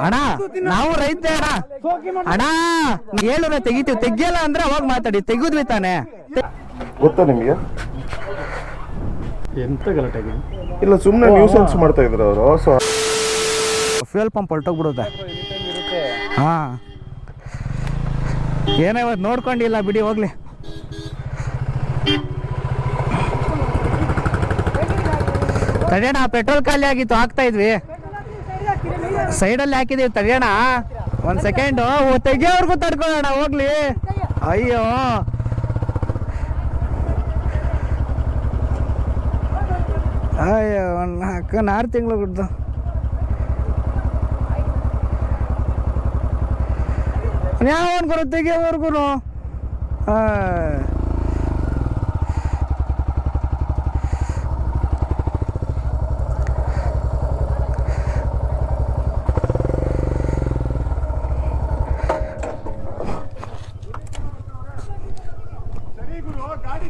ಅಣ್ಣ ನಾವು ರೈತ ಅಣ್ಣ. ಅಣ್ಣ ಹೇಳಿದ್ರೆ ತೆಗಿತೀವಿ. ತೆಗಿಯಲ್ಲ ಅಂದ್ರೆ ಅವಾಗ ಮಾತಾಡಿ. ತೆಗೆದ್ವಿ ತಾನೆ. ಗೊತ್ತಾ ನಿಮಗೆ? ಎಂತ ಗಲಾಟೆಗೆ ಇಲ್ಲ ಸುಮ್ಮನೆ ನ್ಯೂಸೆನ್ಸ್ ಮಾಡ್ತಾ ಇದ್ರು ಅವರು ಸೊ ಫ್ಯೂಯಲ್ ಪಂಪ್ ಹೊರಟೋಗ್ಬಿಡುತ್ತೆ. ಹಾ. ಏನೋ ಇವತ್ತು ನೋಡ್ಕೊಂಡಿಲ್ಲ ಬಿಡಿ ಹೋಗ್ಲಿ. ತಡೆಯೋಣ ಪೆಟ್ರೋಲ್ ಖಾಲಿ ಆಗಿತ್ತು, ಹಾಕ್ತಾ ಇದ್ವಿ. ಸೈಡಲ್ಲಿ ಹಾಕಿದೀವಿ ತಡೆಯೋಣ ಒಂದ್ ಸೆಕೆಂಡು ತೆಗಿಯೋರ್ಗು ತಡ್ಕೊಳ್ಳೋಣ, ಹೋಗ್ಲಿ. ಅಯ್ಯೋ. ಅಯ್ಯೋ, ಒಂದು ನಾಲ್ಕು ಆರು ತಿಂಗಳು ಬಿಡ್ತು ಯಾವನ್ ಗುರು ತೆಗಿಯೋವರೆಗೂ ಗಾಡಿ ಹಾಳಾಗಿರುತ್ತಾನೆ ಗಾಡಿ ಹಾಳಾಗಿರುತ್ತಾನೆ ಮನೆಯ ಸೈಡಿಗೆ ಹಾಕಿಲ್ವ ಅದು ಗಾಡಿ ಎಲ್ಲಿ ಸೈಡಿಗೆ ಹಾಕ್ತಾ ಗಾಡಿ ನಿಧಾನಕ್ಕೆ ಮಾತಾಡಿ ನೀವು ನಡೀರಿ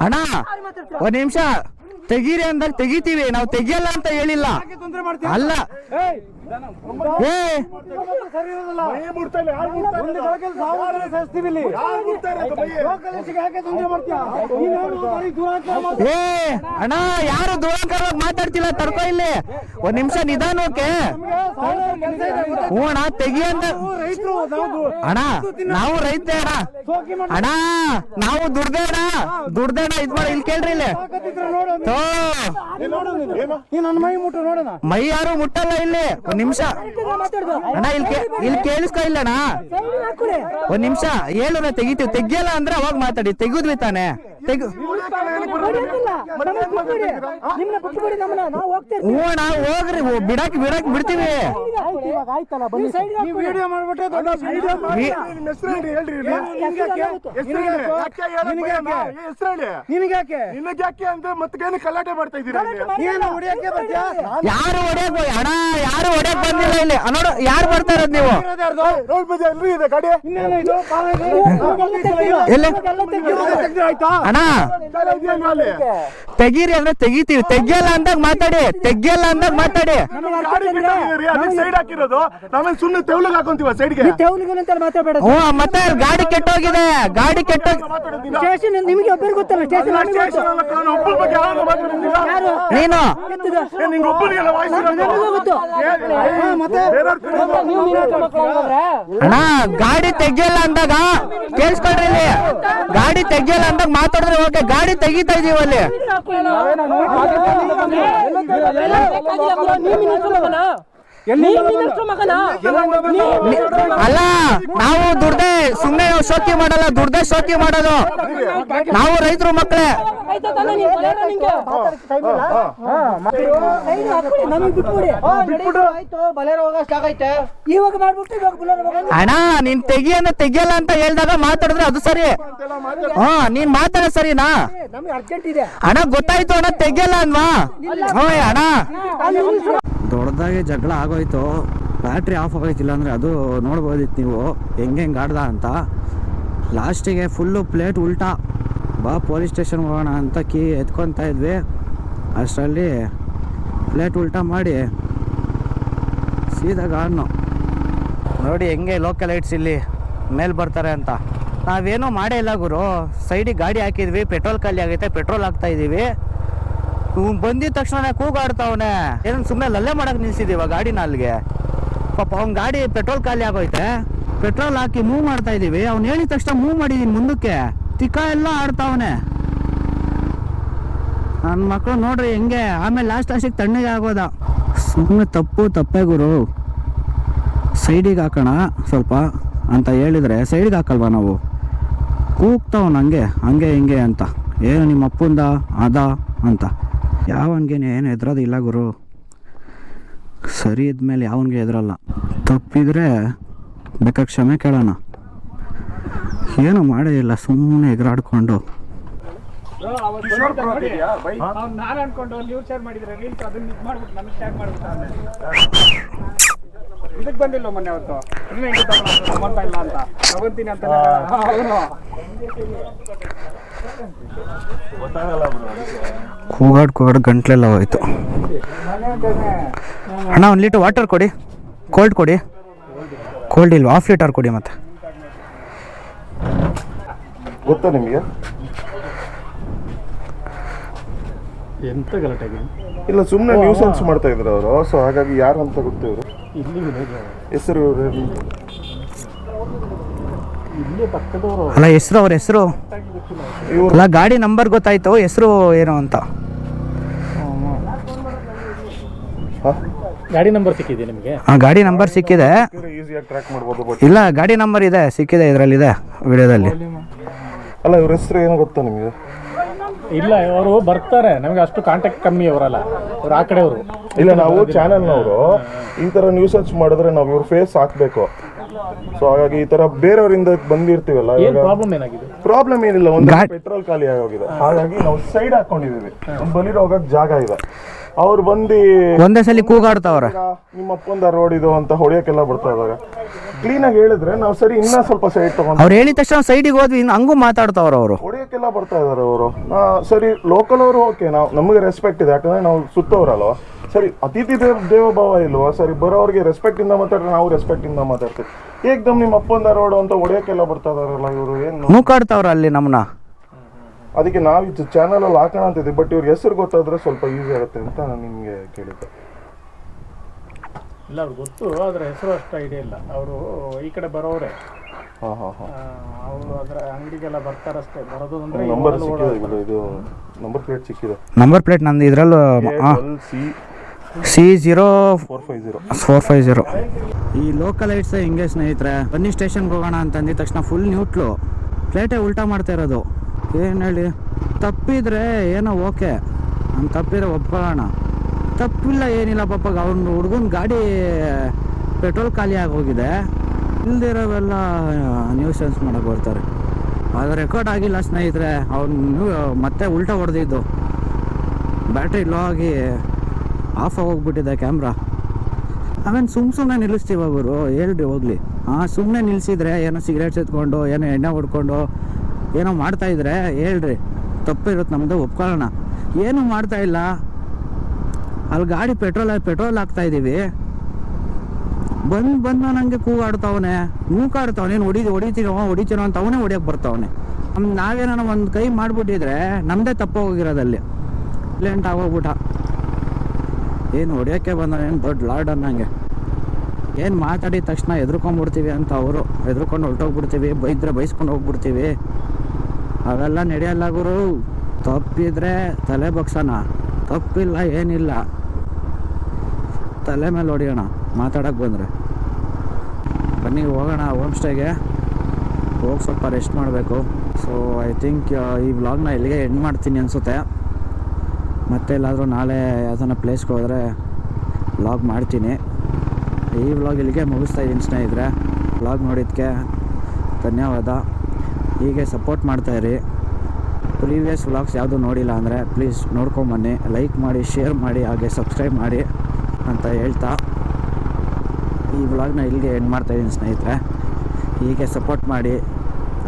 ಅಣ್ಣ ಒಂದ್ ನಿಮಿಷ. ತೆಗೀರಿ ಅಂದಾಗ ತೆಗಿತೀವಿ. ನಾವು ತೆಗಿಯಲ್ಲ ಅಂತ ಹೇಳಿಲ್ಲ. ಅಲ್ಲ. ಅಣ್ಣ ಯಾರು ದುರಂಕರವಾಗಿ ಮಾತಾಡ್ತಿಲ್ಲ? ತಡ್ಕೊ ಇಲ್ಲಿ. ಒಂದ್ ನಿಮಿಷ ನಿಧಾನಕ್ಕೆ ಹ್ಞೂ ಅಣ್ಣ ತೆಗಿ ಅಂತ. ಅಣ್ಣ ನಾವು ರೈತ ಅಣ್ಣ. ಅಣ್ಣ ನಾವು ದುಡ್ದೇಣ ದುಡ್ದೇಣ ಇದ್ ಮಾಡಿ ಇಲ್ಲಿ ಕೇಳ್ರಿ ಇಲ್ಲಿ. ಮೈ ಯಾರು ಮುಟ್ಟಲ್ಲ ಇಲ್ಲಿ. ಒಂದ್ ನಿಮಿಷ. ಅಣ್ಣ ಇಲ್ಲಿ ಇಲ್ಲಿ ಕೇಳಿಸ್ಕೊ ಇಲ್ಲ ಅಣ್ಣ ಒಂದ್ ನಿಮಿಷ. ಹೇಳುನ ತೆಗಿತೀವಿ. ತೆಗಿಯಲ್ಲ ಅಂದ್ರೆ ಅವಾಗ ಮಾತಾಡಿ. ತೆಗಿದ್ವಿ ತಾನೆ. ತೆಗು ಹ್ಞೂ ಅಣ್ಣ ಹೋಗ್ರಿ. ಬಿಡಕ್ ಬಿಡಕ್ ಬಿಡ್ತೀವಿ. ಇವಾಗ ಆಯ್ತಲ್ಲ, ಬನ್ನಿ. ಸೈಡ್ ಹಾಕ್ಕೊಡಿ. ವಿ- ನಿಮ್ಮ ಹೆಸರು ಹೇಳಿ ಹೇಳ್ರಿ ಇಲ್ಲಿ. ಹೆಸರು ಹೇಳಿ. ಯಾಕೆ? ಹೆಸರು ಹೇಳಿ. ನಿನಗೆ ಯಾಕೆ? ಅಂದ್ರೆ ಗಲಾಟೆ ಮಾಡ್ತಾ ಇದ್ದೀರಾ ಇಲ್ಲಿ? ನೀನು ಹೊಡಿಯಕ್ಕೆ ಬರ್ತೀಯಾ ಯಾರು ಹೊಡ್ಯಕ್ ಬ- ಅಣ್ಣ ಯಾರು ಹೊಡ್ಯಕ್ ಬಂದಿಲ್ಲ ಇಲ್ಲಿ? ನೋಡು ಯಾರು ಬರ್ತಾ ಇರೋದು ನೀವು? ರೋಡ್ ಬದಿ ಎಲ್ರಿ ಇದೆ ಗಾಡಿ? ಇದು? ಎಲ್ಲಿ ಅಣ್ಣ? ತೆಗೀರಿ ಅಂದ್ರೆ ತೆಗಿತೀವಿ. ತೆಗಿಯಲ್ಲ ಅಂದಾಗ ಮಾತಾಡಿ. ತೆಗಿಯಲ್ಲ ಅಂದಾಗ ಮಾತಾಡಿ. ಸೈಡ್ ಹಾಕಿರೋದು ನಾವೇನ್ ಸುಮ್ಮನೆ ತೆವಲಿಗೆ ಹಾಕೊಂತೀವ ಸೈಡ್ಗೆ ತೆವಲಿಗೆ ಅಂತ ಮಾತಾಡ್ಬೇಡ ಹ್ಞೂ ಮತ್ತೆ ಗಾಡಿ ಕೆಟ್ಟೋಗಿದೆ ಗಾಡಿ ಸ್ಟೇಷನ್ ನಿಮಗೆ ಒಬ್ಬರು ಗೊತ್ತಲ್ಲ ಸ್ಟೇಷನ್ ಒಬ್ಬರ ಬಗ್ಗೆ ಯಾವಾಗ ನೀನು ನಿಂಗೆ ಒಬ್ಬರಿಗೆಲ್ಲ ವಾಯ್ಸ್ ಗೊತ್ತು. ಮತ್ತೆ? ಅಣ್ಣ ಗಾಡಿ ತೆಗಿಯಲ್ಲ ಅಂದಾಗ ಕೇಳಿಸ್ಕೊಳ್ರಿ ಇಲ್ಲಿ ಗಾಡಿ ತೆಗಿಯಲ್ಲ ಅಂದಾಗ ಮಾತಾಡಿದ್ರೆ ಓಕೆ ಗಾಡಿ ತೆಗಿತಾ ಇದೀವಿ ಅಲ್ಲಿ ಅಲ್ಲ ನಾವು ದುಡ್ದೆ ಸುಮ್ಮನೆ ಶೋಕಿ ಮಾಡಲ್ಲ ದುಡ್ದೆ ಶೋಕಿ ಮಾಡೋದು ನಾವು ರೈತರು ಮಕ್ಕಳೇ ಆಯ್ತಾ ತಾನೇ ನೀವು ಬರೋಣ ನಿಂಗೆ? ಸೈಡ್ ಹಾಕ್ಬಿಡಿ, ನಮಗೆ ಬಿಟ್ಬಿಡಿ. ಆಯ್ತು, ಬಲೇರೋ ಹೋಗೋ ಸ್ಟಾಕ್ ಐತೆ. ಇವಾಗ ಮಾಡ್ಬಿಟ್ಟು ಇವಾಗ ಬುಲೆರೋ ಹೋಗೋಣ. ಅಣ್ಣ ನೀನ್ ತೆಗಿ ಅಂದ್ರೆ ತೆಗಿಯಲ್ಲ ಅಂತ ಹೇಳಿದಾಗ ಮಾತಾಡಿದ್ರೆ ಅದು ಸರಿ ಹಾ ನೀನ್ ಮಾತಾಡ ಸರಿನಾ ನಮ್ಗೆ ಅರ್ಜೆಂಟ್ ಇದೆ ಅಣ್ಣ ಗೊತ್ತಾಯ್ತು ಅಣ್ಣ ತೆಗಿಯಲ್ಲ ಅನ್ವಾ ಹ್ಞೂ ಅಣ್ಣ ದೊಡ್ಡದಾಗಿ ಜಗಳ ಆಗೋಯ್ತು. ಬ್ಯಾಟ್ರಿ ಆಫ್ ಆಗೋಯ್ತಿಲ್ಲ ಅಂದರೆ ಅದು ನೋಡ್ಬೋದಿತ್ತು ನೀವು. ಹೆಂಗೆ ಹೆಂಗೆ ಆಡ್ದ ಅಂತ. ಲಾಸ್ಟಿಗೆ ಫುಲ್ಲು ಪ್ಲೇಟ್ ಉಲ್ಟಾ. ಬಾ ಪೊಲೀಸ್ ಸ್ಟೇಷನ್ ಹೋಗೋಣ ಅಂತ ಕೀ ಎತ್ಕೊತಾ ಇದ್ವಿ. ಅಷ್ಟರಲ್ಲಿ ಪ್ಲೇಟ್ ಉಲ್ಟಾ ಮಾಡಿ ಸೀದಾ ಗಾಡ್ನು. ನೋಡಿ ಹೆಂಗೆ ಲೋಕಲ್ ಲೈಟ್ಸ್ ಇಲ್ಲಿ ಮೇಲೆ ಬರ್ತಾರೆ ಅಂತ. ನಾವೇನೋ ಮಾಡೇ ಇಲ್ಲ ಗುರು. ಸೈಡಿಗೆ ಗಾಡಿ ಹಾಕಿದ್ವಿ. ಪೆಟ್ರೋಲ್ ಖಾಲಿ ಆಗೈತೆ ಪೆಟ್ರೋಲ್ ಹಾಕ್ತಾ ಇದೀವಿ. ಇವ್ನು ಬಂದಿದ ತಕ್ಷಣ ಕೂಗಾಡ್ತಾವನೆ ಏನೋ ಸುಮ್ಮನೆ ಲಲ್ಲೆ ಮಾಡಕ್ ನಿಲ್ಸಿದೀವ ಗಾಡಿನ ಅಲ್ಲಿಗೆ ಪಾಪ ಅವ್ನ ಗಾಡಿ ಪೆಟ್ರೋಲ್ ಖಾಲಿ ಆಗೋಯ್ತೆ. ಪೆಟ್ರೋಲ್ ಹಾಕಿ ಮೂವ್ ಮಾಡ್ತಾ ಇದೀವಿ. ಅವ್ನು ಹೇಳಿದ ತಕ್ಷಣ ಮೂವ್ ಮಾಡಿದೀನಿ ಮುಂದಕ್ಕೆ. ತಿಕ್ಕ ಎಲ್ಲ ಆಡ್ತಾವನೆ. ನನ್ನ ಮಕ್ಕಳು ನೋಡ್ರಿ ಹೆಂಗೆ, ಆಮೇಲೆ ಲಾಸ್ಟ್ ಲಾಸ್ಟಿಗೆ ತಣ್ಣಗೆ ಆಗೋದ. ಸುಮ್ಮನೆ ತಪ್ಪು ತಪ್ಪೆ ಗುರು. ಸೈಡಿಗೆ ಹಾಕೋಣ ಸ್ವಲ್ಪ ಅಂತ ಹೇಳಿದರೆ ಸೈಡಿಗೆ ಹಾಕಲ್ವಾ ನಾವು? ಕೂಗ್ತಾವನ್ ಹಂಗೆ ಹಂಗೆ ಹಿಂಗೆ ಅಂತ. ಏನು ನಿಮ್ಮ ಅಪ್ಪಂದ ಅದ ಅಂತ. ಯಾವನ್ಗೇನು ಏನು ಎದುರೋದಿಲ್ಲ ಗುರು. ಸರಿ ಇದ್ಮೇಲೆ ಯಾವನಿಗೆ ಎದುರಲ್ಲ ತಪ್ಪಿದ್ರೆ ಬೇಕಾದ್ರೆ ಕ್ಷಮೆ ಕೇಳೋಣ. ಏನು ಮಾಡೇ ಇಲ್ಲ ಸುಮ್ಮನೆ ಎಗರಾಡ್ಕೊಂಡು. ಇದಕ್ಕೆ ಬಂದಿಲ್ಲ ಮೊನ್ನೆ ಅವತ್ತು? ಇಲ್ಲ ಅಂತ. ತಗೊಂತೀನಿ ಅಂತ. ಕೂಗಾಡ್ ಕೂಗಾಡ್ ಗಂಟ್ಲೆಲ್ಲ ಹೋಯ್ತು. ಅಣ್ಣ ಒಂದು ಲೀಟರ್ ವಾಟರ್ ಕೊಡಿ. ಕೋಲ್ಡ್ ಕೊಡಿ. ಕೋಲ್ಡ್ ಇಲ್ವಾ? ಹಾಫ್ ಲೀಟರ್ ಕೊಡಿ ಮತ್ತೆ. ಗೊತ್ತಾ ನಿಮಗೆ? ಎಂತ ಗಲಾಟೆ ಇಲ್ಲ ಸುಮ್ಮನೆ ನ್ಯೂಸೆನ್ಸ್ ಮಾಡ್ತಾ ಇದ್ರು ಅವರು. ಸೊ ಹಾಗಾಗಿ ಯಾರು ಅಂತ ಗೊತ್ತಿದ್ರು ಇಲ್ಲಿ ಹೆಸರು ಅಲ್ಲ ಹೆಸರು ಅವ್ರ ಹೆಸರು. ಇವ್ರು ಅಲ್ಲ ಗಾಡಿ ನಂಬರ್ ಗೊತ್ತಾಯ್ತು ಹೆಸರು ಏನು ಅಂತ. ಗಾಡಿ ನಂಬರ್ ಸಿಕ್ಕಿದೆ ನಿಮಗೆ? ಆ ಗಾಡಿ ನಂಬರ್ ಸಿಕ್ಕಿದೆ. ಈಸಿಯಾಗಿ ಟ್ರ್ಯಾಕ್ ಮಾಡ್ಬೋದು ಬಟ್ ಇಲ್ಲ ಗಾಡಿ ನಂಬರ್ ಇದೆ ಸಿಕ್ಕಿದೆ ಇದರಲ್ಲಿದೆ ವಿಡಿಯೋದಲ್ಲಿ. ಅಲ್ಲ ಇವ್ರ ಹೆಸರು ಏನು ಗೊತ್ತಾ ನಿಮಗೆ? ಇಲ್ಲ ಅವರು ಬರ್ತಾರೆ ನಮಗೆ ಅಷ್ಟು ಕಾಂಟ್ಯಾಕ್ಟ್ ಕಮ್ಮಿ ಅವರಲ್ಲ ಅವ್ರು ಆ ಕಡೆಯವರು. ಇಲ್ಲ ನಾವು ಚಾನೆಲ್ನವರು ಈ ಥರ ಸರ್ಚ್ ಮಾಡಿದ್ರೆ ನಾವು ಇವ್ರ ಫೇಸ್ ಹಾಕ್ಬೇಕು. ಸೊ ಹಾಗಾಗಿ ಈ ತರ ಬೇರೆಯವರಿಂದ ಬಂದಿರ್ತೀವಲ್ಲ ಪ್ರಾಬ್ಲಮ್ ಏನಾಗಿದೆ? ಪ್ರಾಬ್ಲಮ್ ಏನಿಲ್ಲ ಒಂದು ಪೆಟ್ರೋಲ್ ಖಾಲಿ ಆಗೋಗಿದೆ. ಹಾಗಾಗಿ ನಾವು ಸೈಡ್ ಹಾಕೊಂಡಿದೀವಿ ಒಂದು ಬಲಿರೋ ಹೋಗಕ್ ಜಾಗ ಇದೆ. ಅವ್ರು ಬಂದು ಒಂದೇ ಸಲ ಕೂಗಾಡ್ತಾವ್ರ. ಈಗ ನಿಮ್ಮ ಅಪ್ಪಂದ ರೋಡ್ ಇದು ಅಂತ ಹೊಡಿಯಕ್ಕೆಲ್ಲ ಬರ್ತಾ ಇದಾರೆ ಕ್ಲೀನ್ ಆಗಿ ಹೇಳಿದ್ರೆ ನಾವು ಸರಿ ಇನ್ನೂ ಸ್ವಲ್ಪ ಸೈಡ್ ತಗೊಂಡು. ಅವ್ರು ಹೇಳಿದ ತಕ್ಷಣ ಸೈಡಿಗೆ ಹೋದ್ವಿ ಇನ್ನು ಹಂಗೂ ಮಾತಾಡ್ತಾವ್ರ ಅವರು. ಹೊಡಿಯಕ್ಕೆಲ್ಲ ಬರ್ತಾ ಇದಾರೆ ಅವರು. ಸರಿ ಲೋಕಲ್ ಅವರು ಓಕೆ ನಾವು ನಮಗೆ ರೆಸ್ಪೆಕ್ಟ್ ಇದೆ. ಯಾಕಂದ್ರೆ ನಾವು ಸುತ್ತವ್ರಲ್ವ ಸರಿ ಅತಿಥಿ ದೇವ ದೇವಭಾವ ಇಲ್ವಾ? ಸರಿ ಬರೋರಿಗೆ ರೆಸ್ಪೆಕ್ಟ್ ಇಂದ ಮಾತಾಡ್ರೆ ನಾವು ರೆಸ್ಪೆಕ್ಟ್ ಇಂದ ಮಾತಾಡ್ತೀವಿ. ಏಕ್ದಮ್ ನಿಮ್ಮ ಅಪ್ಪಂದ ರೋಡ್ ಅಂತ ಹೊಡಿಯಕ್ಕೆಲ್ಲ ಬರ್ತಾ ಇದಾರಲ್ಲ ಇವರು ಏನು? ನೂಕಾಡ್ತಾವ್ರ ಅಲ್ಲಿ ನಮ್ಮನ್ನ ಅದಕ್ಕೆ ನಾವು ಇದು ಚಾನಲಲ್ಲಿ ಹಾಕೋಣ ಅಂತಿದ್ದೀವಿ ಬಟ್ ಇವ್ರ ಹೆಸರು ಗೊತ್ತಾದ್ರೆ ಸ್ವಲ್ಪ ಈಸಿ ಆಗುತ್ತೆ ಅಂತ ನಾನು ನಿಮಗೆ ಕೇಳಿದ್ದೆ. ಇಲ್ಲ ಅವ್ರು ಗೊತ್ತು ಅದರ ಹೆಸರು ಅಷ್ಟು ಐಡಿಯಾ ಇಲ್ಲ ಅವರು ಈ ಕಡೆ ಬರೋರೆ ಹಾ ಹಾ ಹಾ. ಅವರು ಅದರ ಅಂಗಡಿಗೆಲ್ಲ ಬರ್ತಾರಷ್ಟೇ ಬರೋದು ಅಂದ್ರೆ ಈ ನಂಬರ್ ಸಿಕ್ಕಿದೆ ಇದು ನಂಬರ್ ಪ್ಲೇಟ್ ಸಿಕ್ಕಿದೆ. ನಂಬರ್ ಪ್ಲೇಟ್ ನಂದು ಇದರಲ್ಲೂ C C zero four five zero four five zero ಈ ಲೋಕಲ್ ಐಟ್ಸ್ ಹಿಂಗೆ ಸ್ನೇಹಿತರೆ ಬನ್ನಿ ಸ್ಟೇಷನ್ಗೆ ಹೋಗೋಣ ಅಂತ ಅಂದಿದ ತಕ್ಷಣ ಫುಲ್ ನ್ಯೂಟ್ಲು ಪ್ಲೇಟೇ ಉಲ್ಟಾ ಮಾಡ್ತಾ ಇರೋದು. ಏನು ಹೇಳಿ? ತಪ್ಪಿದ್ರೆ ಏನೋ ಓಕೆ ನಾನು ತಪ್ಪಿದ್ರೆ ಒಪ್ಕೊಳ್ಳೋಣ. ತಪ್ಪಿಲ್ಲ, ಏನಿಲ್ಲ ಪಾಪ. ಅವ್ನು ಹುಡುಗನ ಗಾಡಿ, ಪೆಟ್ರೋಲ್ ಖಾಲಿ ಆಗೋಗಿದೆ. ಇಲ್ದಿರೋವೆಲ್ಲ ನ್ಯೂಸೆನ್ಸ್ ಮಾಡೋಕೆ ಬರ್ತಾರೆ. ಅದು ರೆಕಾರ್ಡ್ ಆಗಿಲ್ಲ ಸ್ನೇಹಿತರೆ. ಅವ್ನು, ಮತ್ತೆ ಉಲ್ಟಾ ಹೊಡೆದಿದ್ದು. ಬ್ಯಾಟ್ರಿ ಲೋ ಆಗಿ ಆಫ್ ಆಗೋಗ್ಬಿಟ್ಟಿದೆ ಕ್ಯಾಮ್ರಾ ಆಮೇಲೆ ಸುಮ್ ಸುಮ್ಮನೆ ನಿಲ್ಲಿಸ್ತೀವ ಅವರು ಹೇಳ್ರಿ, ಹೋಗ್ಲಿ. ಹಾಂ ಸುಮ್ಮನೆ ನಿಲ್ಲಿಸಿದ್ರೆ ಏನೋ ಸಿಗರೇಟ್ಸ್ ಎತ್ಕೊಂಡು, ಏನೋ ಎಣ್ಣೆ ಹೊಡ್ಕೊಂಡು, ಏನೋ ಮಾಡ್ತಾ ಇದ್ರೆ, ಹೇಳ್ರಿ. ತಪ್ಪಿರುತ್ತೆ ನಮ್ಮದು ಒಪ್ಕೊಳ್ಳೋಣ. ಏನು ಮಾಡ್ತಾ ಇಲ್ಲ? ಅಲ್ಲಿ ಗಾಡಿ ಪೆಟ್ರೋಲ್ ಪೆಟ್ರೋಲ್ ಹಾಕ್ತಾ ಇದ್ದೀವಿ ಬಂದು ಬಂದು ನನಗೆ ಕೂಗಾಡ್ತಾವನೆ ಮೂಕಾಡ್ತಾವನೆ ಹೊಡಿ, ಹೊಡಿತೀನೋ ಹೊಡಿತೀನೋ ಅಂತ ಅವನೇ ಹೊಡಿಯೋಕೆ ಬರ್ತಾವನೆ. ನಮ್ ನಾವೇನೋ ಒಂದು ಕೈ ಮಾಡಿಬಿಟ್ಟಿದ್ರೆ ನಮ್ಮದೇ ತಪ್ಪೋಗಿರೋದಲ್ಲಿ ಲೇಂಟ್ ಆಗೋಗ್ಬಿಟ್ಟ. ಏನು ಹೊಡಿಯೋಕ್ಕೆ ಬಂದ ಏನು ದೊಡ್ಡ ಲಾರ್ಡ್ ಅನ್ನಂಗೆ. ಏನು ಮಾತಾಡಿದ ತಕ್ಷಣ ಎದ್ರುಕೊಂಡ್ಬಿಡ್ತೀವಿ ಅಂತ ಅವರು. ಎದ್ರುಕೊಂಡು ಹೊರಟೋಗ್ಬಿಡ್ತೀವಿ, ಬೈದ್ರೆ ಬೈಸ್ಕೊಂಡು ಹೋಗ್ಬಿಡ್ತೀವಿ. ಅವೆಲ್ಲ ನಡೆಯಲ್ಲ ಗುರು. ತಪ್ಪಿದ್ರೆ ತಲೆ ಬಗ್ಸೋಣ. ತಪ್ಪಿಲ್ಲ, ಏನಿಲ್ಲ. ತಲೆ ಮೇಲೆ ಹೊಡಿಯೋಣ, ಮಾತಾಡೋಕೆ ಬಂದರೆ. ಬನ್ನಿ, ಹೋಗೋಣ, ಹೋಮ್ ಸ್ಟೇಗೆ. ಹೋಗಿ ಸ್ವಲ್ಪ ರೆಸ್ಟ್ ಮಾಡಬೇಕು. ಸೊ ಐ ಥಿಂಕ್ ಈ ವ್ಲಾಗ್ನ ಇಲ್ಲಿಗೆ ಎಂಡ್ ಮಾಡ್ತೀನಿ ಅನಿಸುತ್ತೆ. ಮತ್ತೆ ಎಲ್ಲಾದರೂ ನಾಳೆ ಯಾವ್ದಾನ ಪ್ಲೇಸ್ಗೆ ಹೋದರೆ ವ್ಲಾಗ್ ಮಾಡ್ತೀನಿ. ಈ ವ್ಲಾಗ್ ಇಲ್ಲಿಗೆ ಮುಗಿಸ್ತಾ ಇದ್ದೀನಿ ಸ್ನೇಹಿತರೆ. ವ್ಲಾಗ್ ನೋಡಿದ್ದಕ್ಕೆ ಧನ್ಯವಾದ. ಹೀಗೆ ಸಪೋರ್ಟ್ ಮಾಡ್ತಾಯಿರಿ ಪ್ರೀವಿಯಸ್ ವ್ಲಾಗ್ಸ್ ಯಾವುದು ನೋಡಿಲ್ಲ ಅಂದರೆ ಪ್ಲೀಸ್ ನೋಡ್ಕೊಂಬನ್ನಿ ಲೈಕ್ ಮಾಡಿ ಶೇರ್ ಮಾಡಿ, ಹಾಗೆ ಸಬ್ಸ್ಕ್ರೈಬ್ ಮಾಡಿ ಅಂತ ಹೇಳ್ತಾ ಈ ವ್ಲಾಗ್ನ ಇಲ್ಲಿಗೆ ಎಂಡ್ ಮಾಡ್ತಾಯಿದ್ದೀನಿ ಸ್ನೇಹಿತರೆ. ಹೀಗೆ ಸಪೋರ್ಟ್ ಮಾಡಿ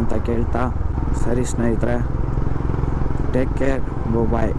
ಅಂತ ಕೇಳ್ತಾ. ಸರಿ ಸ್ನೇಹಿತರೆ. ಟೇಕ್ ಕೇರ್ ಬೋ ಬಾಯ್